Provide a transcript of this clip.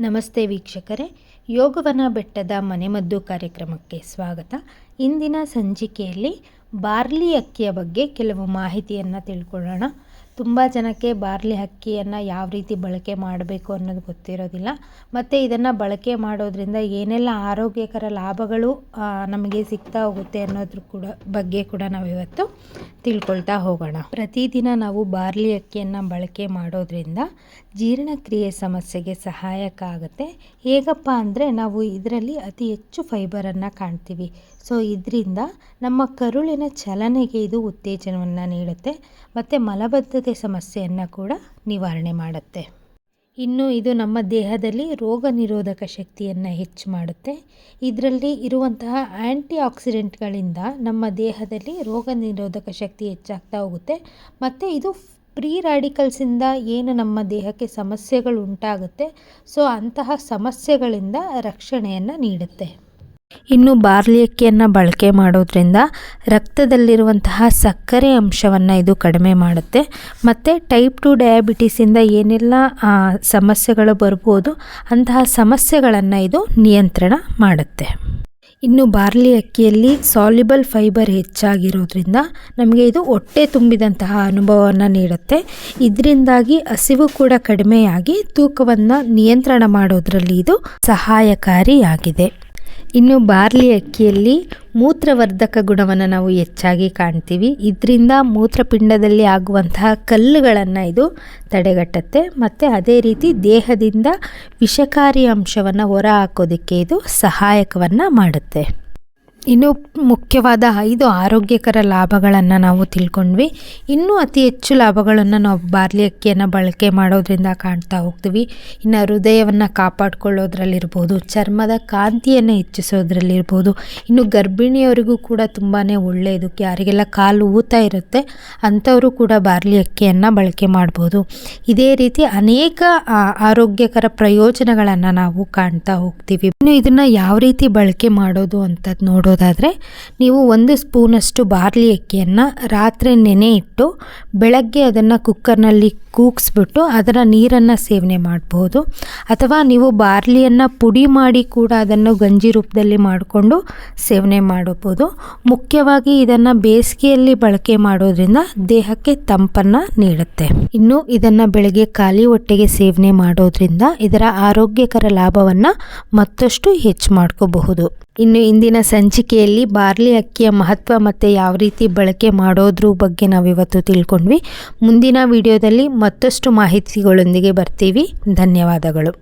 ನಮಸ್ತೆ ವೀಕ್ಷಕರೇ, ಯೋಗವನ ಬೆಟ್ಟದ ಮನೆಮದ್ದು ಕಾರ್ಯಕ್ರಮಕ್ಕೆ ಸ್ವಾಗತ. ಇಂದಿನ ಸಂಚಿಕೆಯಲ್ಲಿ ಬಾರ್ಲಿ ಅಕ್ಕಿಯ ಬಗ್ಗೆ ಕೆಲವು ಮಾಹಿತಿಯನ್ನು ತಿಳ್ಕೊಳ್ಳೋಣ. ತುಂಬ ಜನಕ್ಕೆ ಬಾರ್ಲಿ ಅಕ್ಕಿಯನ್ನು ಯಾವ ರೀತಿ ಬಳಕೆ ಮಾಡಬೇಕು ಅನ್ನೋದು ಗೊತ್ತಿರೋದಿಲ್ಲ. ಮತ್ತು ಇದನ್ನು ಬಳಕೆ ಮಾಡೋದ್ರಿಂದ ಏನೆಲ್ಲ ಆರೋಗ್ಯಕರ ಲಾಭಗಳು ನಮಗೆ ಸಿಗ್ತಾ ಹೋಗುತ್ತೆ ಅನ್ನೋದ್ರ ಕೂಡ ಬಗ್ಗೆ ಕೂಡ ನಾವು ಇವತ್ತು ತಿಳ್ಕೊಳ್ತಾ ಹೋಗೋಣ. ಪ್ರತಿದಿನ ನಾವು ಬಾರ್ಲಿ ಅಕ್ಕಿಯನ್ನು ಬಳಕೆ ಮಾಡೋದ್ರಿಂದ ಜೀರ್ಣಕ್ರಿಯೆ ಸಮಸ್ಯೆಗೆ ಸಹಾಯಕ ಆಗುತ್ತೆ. ಹೇಗಪ್ಪ ಅಂದರೆ ನಾವು ಇದರಲ್ಲಿ ಅತಿ ಹೆಚ್ಚು ಫೈಬರನ್ನು ಕಾಣ್ತೀವಿ. ಸೊ ಇದರಿಂದ ನಮ್ಮ ಕರುಳಿನ ಚಲನೆಗೆ ಇದು ಉತ್ತೇಜನವನ್ನು ನೀಡುತ್ತೆ. ಮತ್ತು ಮಲಬದ್ಧತೆ ಸಮಸ್ಯೆಯನ್ನು ಕೂಡ ನಿವಾರಣೆ ಮಾಡುತ್ತೆ. ಇನ್ನು ಇದು ನಮ್ಮ ದೇಹದಲ್ಲಿ ರೋಗ ನಿರೋಧಕ ಶಕ್ತಿಯನ್ನು ಹೆಚ್ಚು ಮಾಡುತ್ತೆ. ಇದರಲ್ಲಿ ಇರುವಂತಹ ಆ್ಯಂಟಿ ಆಕ್ಸಿಡೆಂಟ್ಗಳಿಂದ ನಮ್ಮ ದೇಹದಲ್ಲಿ ರೋಗ ನಿರೋಧಕ ಶಕ್ತಿ ಹೆಚ್ಚಾಗ್ತಾ ಹೋಗುತ್ತೆ. ಮತ್ತು ಇದು ಫ್ರೀ ರ್ಯಾಡಿಕಲ್ಸಿಂದ ಏನು ನಮ್ಮ ದೇಹಕ್ಕೆ ಸಮಸ್ಯೆಗಳು ಉಂಟಾಗುತ್ತೆ. ಸೊ ಅಂತಹ ಸಮಸ್ಯೆಗಳಿಂದ ರಕ್ಷಣೆಯನ್ನು ನೀಡುತ್ತೆ. ಇನ್ನು ಬಾರ್ಲಿ ಅಕ್ಕಿಯನ್ನು ಬಳಕೆ ಮಾಡೋದ್ರಿಂದ ರಕ್ತದಲ್ಲಿರುವಂತಹ ಸಕ್ಕರೆ ಅಂಶವನ್ನು ಇದು ಕಡಿಮೆ ಮಾಡುತ್ತೆ. ಮತ್ತು ಟೈಪ್ ಟು ಡಯಾಬಿಟೀಸಿಂದ ಏನೆಲ್ಲ ಸಮಸ್ಯೆಗಳು ಬರ್ಬೋದು, ಅಂತಹ ಸಮಸ್ಯೆಗಳನ್ನು ಇದು ನಿಯಂತ್ರಣ ಮಾಡುತ್ತೆ. ಇನ್ನು ಬಾರ್ಲಿ ಅಕ್ಕಿಯಲ್ಲಿ ಸಾಲ್ಯುಬಲ್ ಫೈಬರ್ ಹೆಚ್ಚಾಗಿರೋದ್ರಿಂದ ನಮಗೆ ಇದು ಹೊಟ್ಟೆ ತುಂಬಿದಂತಹ ಅನುಭವವನ್ನು ನೀಡುತ್ತೆ. ಇದರಿಂದಾಗಿ ಹಸಿವು ಕೂಡ ಕಡಿಮೆಯಾಗಿ ತೂಕವನ್ನು ನಿಯಂತ್ರಣ ಮಾಡೋದ್ರಲ್ಲಿ ಇದು ಸಹಾಯಕಾರಿಯಾಗಿದೆ. ಇನ್ನು ಬಾರ್ಲಿ ಅಕ್ಕಿಯಲ್ಲಿ ಮೂತ್ರವರ್ಧಕ ಗುಣವನ್ನು ನಾವು ಹೆಚ್ಚಾಗಿ ಕಾಣ್ತೀವಿ. ಇದರಿಂದ ಮೂತ್ರಪಿಂಡದಲ್ಲಿ ಆಗುವಂತಹ ಕಲ್ಲುಗಳನ್ನು ಇದು ತಡೆಗಟ್ಟುತ್ತೆ. ಮತ್ತು ಅದೇ ರೀತಿ ದೇಹದಿಂದ ವಿಷಕಾರಿ ಅಂಶವನ್ನು ಹೊರ ಹಾಕೋದಕ್ಕೆ ಇದು ಸಹಾಯಕವನ್ನು ಮಾಡುತ್ತೆ. ಇನ್ನು ಮುಖ್ಯವಾದ ಐದು ಆರೋಗ್ಯಕರ ಲಾಭಗಳನ್ನು ನಾವು ತಿಳ್ಕೊಂಡ್ವಿ. ಇನ್ನೂ ಅತಿ ಹೆಚ್ಚು ಲಾಭಗಳನ್ನು ನಾವು ಬಾರ್ಲಿ ಅಕ್ಕಿಯನ್ನು ಬಳಕೆ ಮಾಡೋದ್ರಿಂದ ಕಾಣ್ತಾ ಹೋಗ್ತೀವಿ. ಇನ್ನು ಹೃದಯವನ್ನು ಕಾಪಾಡ್ಕೊಳ್ಳೋದ್ರಲ್ಲಿರ್ಬೋದು, ಚರ್ಮದ ಕಾಂತಿಯನ್ನು ಹೆಚ್ಚಿಸೋದ್ರಲ್ಲಿರ್ಬೋದು, ಇನ್ನು ಗರ್ಭಿಣಿಯವರಿಗೂ ಕೂಡ ತುಂಬಾ ಒಳ್ಳೆಯದು. ಯಾರಿಗೆಲ್ಲ ಕಾಲು ಊತ ಇರುತ್ತೆ, ಅಂಥವರು ಕೂಡ ಬಾರ್ಲಿ ಅಕ್ಕಿಯನ್ನು ಬಳಕೆ ಮಾಡ್ಬೋದು. ಇದೇ ರೀತಿ ಅನೇಕ ಆರೋಗ್ಯಕರ ಪ್ರಯೋಜನಗಳನ್ನು ನಾವು ಕಾಣ್ತಾ ಹೋಗ್ತೀವಿ. ಇನ್ನು ಇದನ್ನು ಯಾವ ರೀತಿ ಬಳಕೆ ಮಾಡೋದು ಅಂತ ನೋಡೋದಾದರೆ ನೀವು ಒಂದು ಸ್ಪೂನಷ್ಟು ಬಾರ್ಲಿ ಅಕ್ಕಿಯನ್ನು ರಾತ್ರಿ ನೆನೆ ಇಟ್ಟು ಬೆಳಗ್ಗೆ ಅದನ್ನು ಕುಕ್ಕರ್ನಲ್ಲಿ ಕೂಗಿಸ್ಬಿಟ್ಟು ಅದರ ನೀರನ್ನು ಸೇವನೆ ಮಾಡ್ಬೋದು. ಅಥವಾ ನೀವು ಬಾರ್ಲಿಯನ್ನು ಪುಡಿ ಮಾಡಿ ಕೂಡ ಅದನ್ನು ಗಂಜಿ ರೂಪದಲ್ಲಿ ಮಾಡಿಕೊಂಡು ಸೇವನೆ ಮಾಡಬಹುದು ಮುಖ್ಯವಾಗಿ ಇದನ್ನು ಬೇಸಿಗೆಯಲ್ಲಿ ಬಳಕೆ ಮಾಡೋದ್ರಿಂದ ದೇಹಕ್ಕೆ ತಂಪನ್ನು ನೀಡುತ್ತೆ. ಇನ್ನು ಇದನ್ನು ಬೆಳಗ್ಗೆ ಖಾಲಿ ಹೊಟ್ಟೆಗೆ ಸೇವನೆ ಮಾಡೋದ್ರಿಂದ ಇದರ ಆರೋಗ್ಯಕರ ಲಾಭವನ್ನು ಮತ್ತಷ್ಟು ಹೆಚ್ಚು ಮಾಡ್ಕೋಬಹುದು. ಇನ್ನು ಇಂದಿನ ಸಂಚಿಕೆಯಲ್ಲಿ ಬಾರ್ಲಿ ಅಕ್ಕಿಯ ಮಹತ್ವ ಮತ್ತು ಯಾವ ರೀತಿ ಬಳಕೆ ಮಾಡೋದ್ರ ಬಗ್ಗೆ ನಾವಿವತ್ತು ತಿಳ್ಕೊಂಡ್ವಿ. ಮುಂದಿನ ವಿಡಿಯೋದಲ್ಲಿ ಮತ್ತಷ್ಟು ಮಾಹಿತಿಗಳೊಂದಿಗೆ ಬರ್ತೀವಿ. ಧನ್ಯವಾದಗಳು.